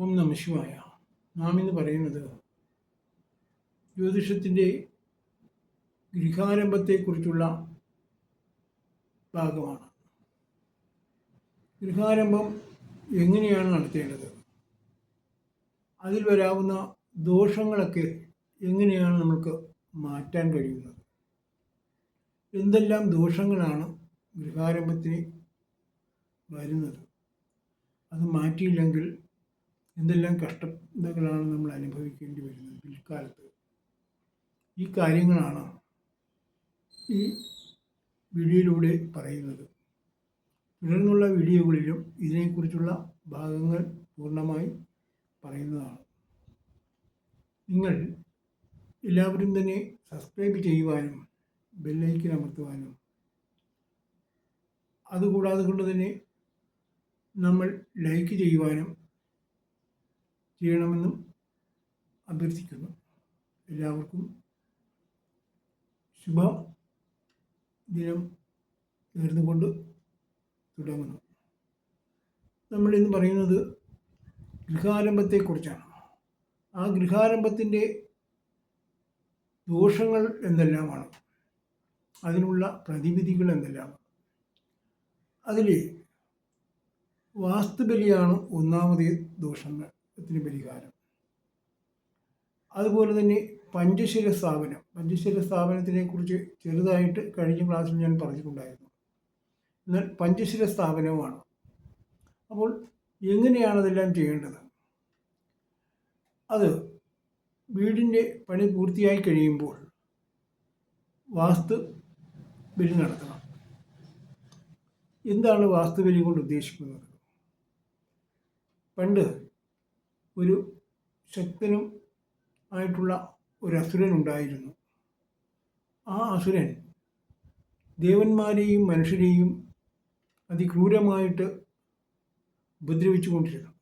ഓം നമ ശിവായ. നാം ഇന്ന് പറയുന്നത് ജ്യോതിഷത്തിന്റെ ഗൃഹാരംഭത്തെക്കുറിച്ചുള്ള ഭാഗമാണ്. ഗൃഹാരംഭം എങ്ങനെയാണ് നടത്തേണ്ടത്? അതിൽ വരാവുന്ന ദോഷങ്ങളൊക്കെ എങ്ങനെയാണ് നമുക്ക് മാറ്റാൻ കഴിയുന്നത്? എന്തെല്ലാം ദോഷങ്ങളാണ് ഗൃഹാരംഭത്തിന് വരുന്നത്? അത് മാറ്റിയില്ലെങ്കിൽ എന്തെല്ലാം കഷ്ടതകളാണ് നമ്മൾ അനുഭവിക്കേണ്ടി വരുന്നത് പിൽക്കാലത്ത് ഈ കാര്യങ്ങളാണ് ഈ വീഡിയോയിലൂടെ പറയുന്നത്. തുടർന്നുള്ള വീഡിയോകളിലും ഇതിനെക്കുറിച്ചുള്ള ഭാഗങ്ങൾ പൂർണമായി പറയുന്നതാണ്. നിങ്ങൾ എല്ലാവരും തന്നെ സബ്സ്ക്രൈബ് ചെയ്യുവാനും ബെല്ലൈക്കൻ അമർത്തുവാനും അതുകൂടാതെ കൊണ്ട് തന്നെ നമ്മൾ ലൈക്ക് ചെയ്യുവാനും ചെയ്യണമെന്നും അഭ്യർത്ഥിക്കുന്നു. എല്ലാവർക്കും ശുഭ ദിനം നേർന്നുകൊണ്ട് തുടങ്ങുന്നു. നമ്മൾ ഇന്ന് പറയുന്നത് ഗൃഹാരംഭത്തെക്കുറിച്ചാണ്. ആ ഗൃഹാരംഭത്തിന്റെ ദോഷങ്ങൾ എന്തെല്ലാമാണ്? അതിനുള്ള പ്രതിവിധികൾ എന്തെല്ലാം? അതിൽ വാസ്തുബലിയാണ് ഒന്നാമത് ദോഷത്തിന് പരിഹാരം. അതുപോലെ തന്നെ പഞ്ചശീല സ്ഥാപനം. പഞ്ചശീല സ്ഥാപനത്തിനെ കുറിച്ച് ചെറുതായിട്ട് കഴിഞ്ഞ ക്ലാസ്സിൽ ഞാൻ പറഞ്ഞിട്ടുണ്ടായിരുന്നു. എന്നാൽ പഞ്ചശീല സ്ഥാപനവുമാണ്. അപ്പോൾ എങ്ങനെയാണ് അതെല്ലാം ചെയ്യേണ്ടത്? അത് വീടിന്റെ പണി പൂർത്തിയായി കഴിയുമ്പോൾ വാസ്തു ബലി നടത്തണം. എന്താണ് വാസ്തു ബലി കൊണ്ട് ഉദ്ദേശിക്കുന്നത്? പണ്ട് ഒരു ശക്തനും ആയിട്ടുള്ള ഒരു അസുരൻ ഉണ്ടായിരുന്നു. ആ അസുരൻ ദേവന്മാരെയും മനുഷ്യരെയും അതിക്രൂരമായിട്ട് ഉപദ്രവിച്ചു കൊണ്ടിരുന്നു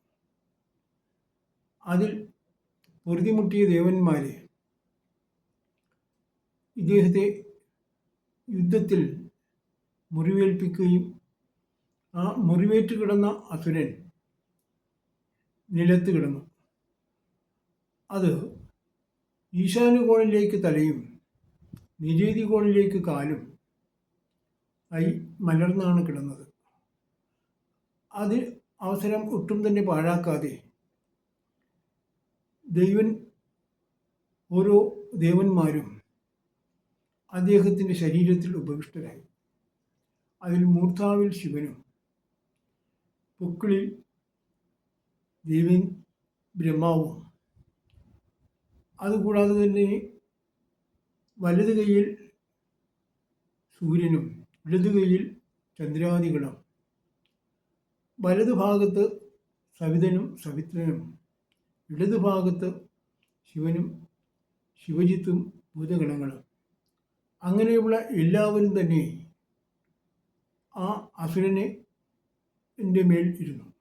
അതിൽ പൊറുതിമുട്ടിയ ദേവന്മാരെ ഇദ്ദേഹത്തെ യുദ്ധത്തിൽ മുറിവേൽപ്പിക്കുകയും ആ മുറിവേറ്റ് കിടന്ന അസുരൻ നിലത്ത് കിടന്നു. അത് ഈശാനുകോണിലേക്ക് തലയും നിരീതി കോണിലേക്ക് കാലും ആയി മലർന്നാണ് കിടന്നത്. അത് അവസരം ഒട്ടും തന്നെ പാഴാക്കാതെ ദൈവൻ ഓരോ ദേവന്മാരും അദ്ദേഹത്തിന്റെ ശരീരത്തിൽ ഉപവിഷ്ടരായി. അതിൽ മൂർത്താവിൽ ശിവനും പൊക്കിളിൽ ദേവൻ ബ്രഹ്മാവും. അതുകൂടാതെ തന്നെ വലത് കൈയിൽ സൂര്യനും ഇടത് കൈയിൽ ചന്ദ്രാദികളും. വലതു ഭാഗത്ത് സവിതനും സവിത്രനും. ഇടത് ഭാഗത്ത് ശിവനും ശിവജിത്തും ഭൂതഗണങ്ങളും. അങ്ങനെയുള്ള എല്ലാവരും തന്നെ ആ അസുരനെ എന്റെ മേൽ ഇരുന്നു.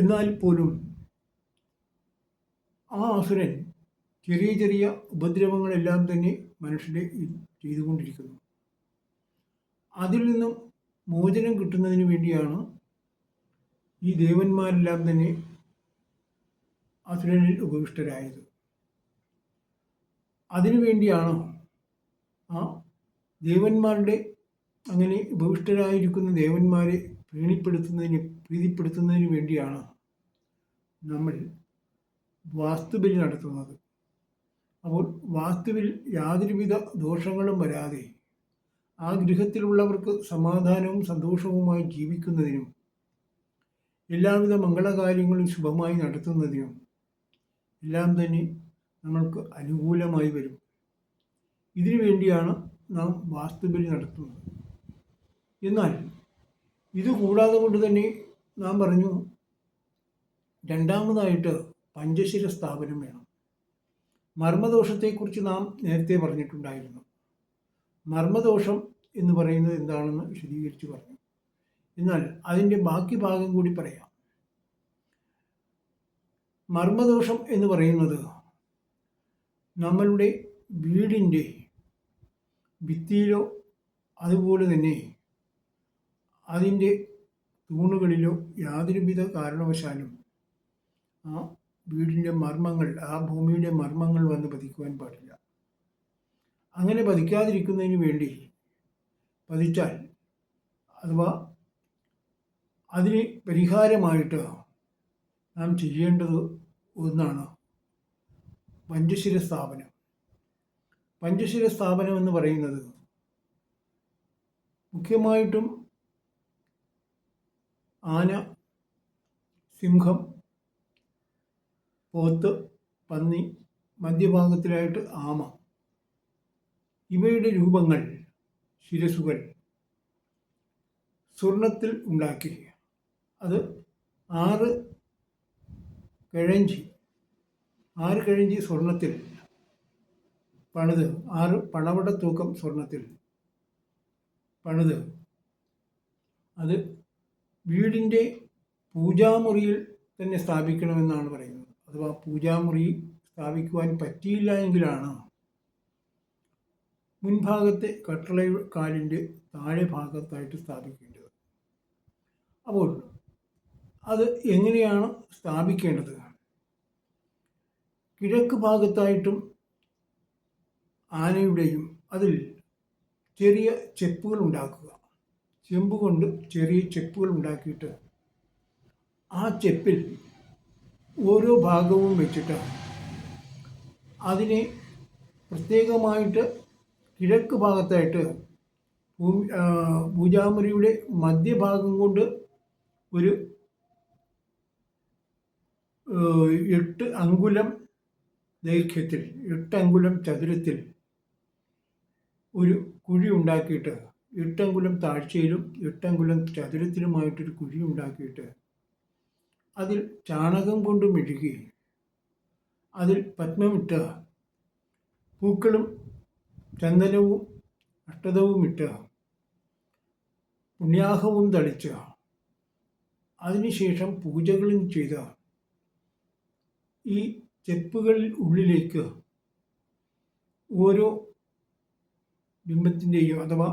എന്നാൽ പോലും ആ അസുരൻ ചെറിയ ചെറിയ ഉപദ്രവങ്ങളെല്ലാം തന്നെ മനുഷ്യരെ ചെയ്തുകൊണ്ടിരിക്കുന്നു. അതിൽ നിന്നും മോചനം കിട്ടുന്നതിന് വേണ്ടിയാണ് ഈ ദേവന്മാരെല്ലാം തന്നെ അസുരനിൽ ഉപവിഷ്ടരായത്. അതിനു വേണ്ടിയാണ് ആ ദേവന്മാരുടെ അങ്ങനെ ഉപവിഷ്ടരായിരിക്കുന്ന ദേവന്മാരെ പ്രീണിപ്പെടുത്തുന്നതിന് പ്രീതിപ്പെടുത്തുന്നതിന് വേണ്ടിയാണ് നമ്മൾ വാസ്തുബലി നടത്തുന്നത്. അപ്പോൾ വാസ്തുവിൽ യാതൊരുവിധ ദോഷങ്ങളും വരാതെ ആ ഗൃഹത്തിലുള്ളവർക്ക് സമാധാനവും സന്തോഷവുമായി ജീവിക്കുന്നതിനും എല്ലാവിധ മംഗളകാര്യങ്ങളും ശുഭമായി നടത്തുന്നതിനും എല്ലാം തന്നെ നമ്മൾക്ക് അനുകൂലമായി വരും. ഇതിനു വേണ്ടിയാണ് നാം വാസ്തുബലി നടത്തുന്നത്. എന്നാൽ ഇത് കൂടാതെ കൊണ്ട് തന്നെ നാം പറഞ്ഞു രണ്ടാമതായിട്ട് പഞ്ചശിര സ്ഥാപനം വേണം. മർമ്മദോഷത്തെക്കുറിച്ച് നാം നേരത്തെ പറഞ്ഞിട്ടുണ്ടായിരുന്നു. മർമ്മദോഷം എന്ന് പറയുന്നത് എന്താണെന്ന് വിശദീകരിച്ച് പറഞ്ഞു. എന്നാൽ അതിന്റെ ബാക്കി ഭാഗം കൂടി പറയാം. മർമ്മദോഷം എന്ന് പറയുന്നത് നമ്മളുടെ വീടിന്റെ ഭിത്തിയിലോ അതുപോലെ തന്നെ അതിന്റെ തൂണുകളിലോ യാതൊരുവിധ കാരണവശാലും ആ വീടിന്റെ മർമ്മങ്ങൾ ആ ഭൂമിയുടെ മർമ്മങ്ങൾ വന്ന് പതിക്കുവാൻ പാടില്ല. അങ്ങനെ പതിക്കാതിരിക്കുന്നതിന് വേണ്ടി പതിച്ചാൽ അഥവാ അതിന് പരിഹാരമായിട്ട് നാം ചെയ്യേണ്ടത് ഒന്നാണ് പഞ്ചശിര സ്ഥാപനം പഞ്ചശിര സ്ഥാപനം എന്ന് പറയുന്നത് മുഖ്യമായിട്ടും ആന സിംഹം പോത്ത് പന്നി മധ്യഭാഗത്തിലായിട്ട് ആമ. ഇവയുടെ രൂപങ്ങൾ ശിരസുകൾ. സ്വർണത്തിൽ ഉണ്ടാക്കി അത് ആറ് കഴഞ്ചി ആറ് കഴഞ്ചി സ്വർണത്തിൽ. പണിത് ആറ് പണവട തൂക്കം സ്വർണത്തിൽ. പണിത്. അത് വീടിന്റെ പൂജാമുറിയിൽ തന്നെ സ്ഥാപിക്കണമെന്നാണ് പറയുന്നത്. അഥവാ പൂജാമുറി സ്ഥാപിക്കുവാൻ പറ്റിയില്ല എങ്കിലാണ്? മുൻഭാഗത്തെ കട്ടള കാലിന്റെ താഴെ ഭാഗത്തായിട്ട് സ്ഥാപിക്കേണ്ടത്. അപ്പോൾ അത് എങ്ങനെയാണ് സ്ഥാപിക്കേണ്ടത്? കിഴക്ക് ഭാഗത്തായിട്ടും ആനയുടെയും അതിൽ ചെറിയ ചെപ്പുകൾ ഉണ്ടാക്കുക. ചെമ്പ് കൊണ്ട് ചെറിയ ചെപ്പുകൾ ഉണ്ടാക്കിയിട്ട് ആ ചെപ്പിൽ ഓരോ ഭാഗവും വെച്ചിട്ട് അതിനെ പ്രത്യേകമായിട്ട് കിഴക്ക് ഭാഗത്തായിട്ട് പൂജാമുറിയുടെ മധ്യഭാഗം കൊണ്ട് ഒരു എട്ട് അങ്കുലം ദൈർഘ്യത്തിൽ എട്ട് അങ്കുലം ചതുരത്തിൽ ഒരു കുഴി ഉണ്ടാക്കിയിട്ട് എട്ടങ്കുലം താഴ്ചയിലും എട്ടങ്കുലം ചതുരത്തിലുമായിട്ടൊരു കുഴി ഉണ്ടാക്കിയിട്ട് അതിൽ ചാണകം കൊണ്ട് മെഴുകി അതിൽ പത്മമിട്ട് പൂക്കളും ചന്ദനവും അഷ്ടതവും ഇട്ട് പുണ്യാഹവും തളിച്ച്. അതിനുശേഷം പൂജകളും ചെയ്ത ഈ ചെപ്പുകളിൽ ഉള്ളിലേക്ക് ഓരോ ബിംബത്തിന്റെയും അഥവാ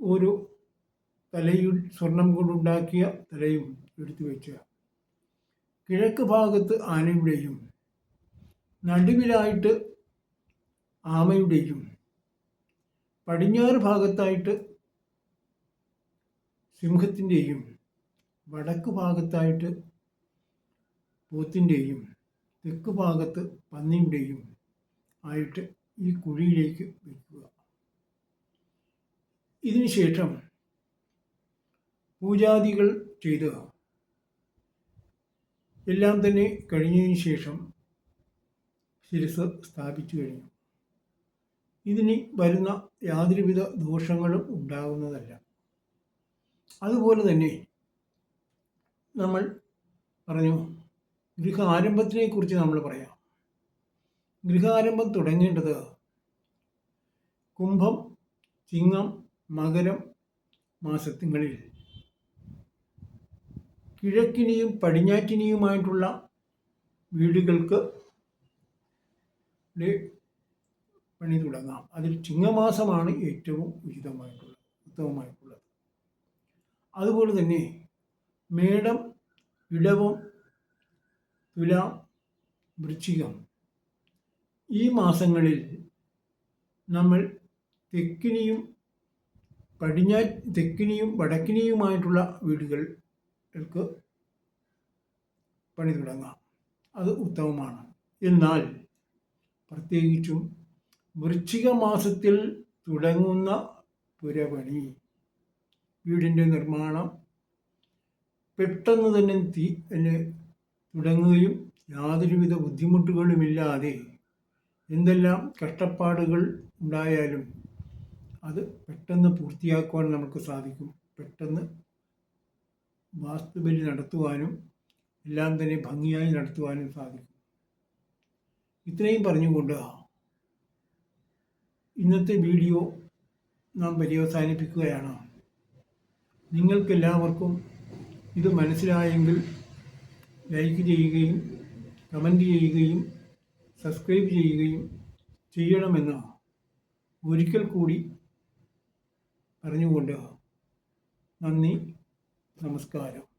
ഓരോ തലയിൽ സ്വർണം കൊണ്ടുണ്ടാക്കിയ തലയും എടുത്തു വെച്ച. കിഴക്ക് ഭാഗത്ത് ആനയുടെയും നടുവിലായിട്ട് ആമയുടെയും പടിഞ്ഞാറ് ഭാഗത്തായിട്ട് സിംഹത്തിന്റെയും വടക്ക് ഭാഗത്തായിട്ട് പോത്തിന്റെയും തെക്ക് ഭാഗത്ത് പന്നിയുടെയും ആയിട്ട് ഈ കുഴിയിലേക്ക് വയ്ക്കുക ഇതിനുശേഷം പൂജാദികൾ ചെയ്ത്. എല്ലാം തന്നെ കഴിഞ്ഞതിന് ശേഷം ശിരസ് സ്ഥാപിച്ചു കഴിഞ്ഞു. ഇതിന് വരുന്ന യാതൊരുവിധ ദോഷങ്ങളും ഉണ്ടാകുന്നതല്ല. അതുപോലെ തന്നെ നമ്മൾ പറഞ്ഞു ഗൃഹാരംഭത്തിനെ കുറിച്ച് നമ്മൾ പറയാം. ഗൃഹാരംഭം തുടങ്ങേണ്ടത് കുംഭം ചിങ്ങം മകരം മാസത്തിങ്ങളിൽ. കിഴക്കിനെയും പടിഞ്ഞാറ്റിനെയുമായിട്ടുള്ള വീടുകൾക്ക് പണി തുടങ്ങാം. അതിൽ ചിങ്ങമാസമാണ് ഏറ്റവും ഉചിതമായിട്ടുള്ളത് ഉത്തമമായിട്ടുള്ളത്. അതുപോലെ തന്നെ മേടം ഇടവം തുല വൃശ്ചികം ഈ മാസങ്ങളിൽ നമ്മൾ തെക്കിനിയും പടിഞ്ഞാ തെക്കിനിയും വടക്കിനിയുമായിട്ടുള്ള വീടുകൾക്ക് പണി തുടങ്ങാം. അത് ഉത്തമമാണ്. എന്നാൽ പ്രത്യേകിച്ചും വൃശ്ചിക മാസത്തിൽ തുടങ്ങുന്ന പുരപണി വീടിന്റെ നിർമ്മാണം പെട്ടെന്ന് തന്നെ തീ തന്നെ തുടങ്ങുകയും യാതൊരുവിധ ബുദ്ധിമുട്ടുകളുമില്ലാതെ എന്തെല്ലാം കഷ്ടപ്പാടുകൾ ഉണ്ടായാലും അത് പെട്ടെന്ന് പൂർത്തിയാക്കുവാൻ നമുക്ക് സാധിക്കും. പെട്ടെന്ന് വാസ്തുബലി നടത്തുവാനും എല്ലാം തന്നെ ഭംഗിയായി നടത്തുവാനും സാധിക്കും. ഇത്രയും പറഞ്ഞുകൊണ്ട് ഇന്നത്തെ വീഡിയോ നാം പര്യവസാനിപ്പിക്കുകയാണ്. നിങ്ങൾക്കെല്ലാവർക്കും ഇത് മനസ്സിലായെങ്കിൽ ലൈക്ക് ചെയ്യുകയും കമന്റ് ചെയ്യുകയും സബ്സ്ക്രൈബ് ചെയ്യുകയും ചെയ്യണമെന്ന് ഒരിക്കൽ കൂടി പറഞ്ഞുകൊണ്ട് നന്ദി നമസ്കാരം.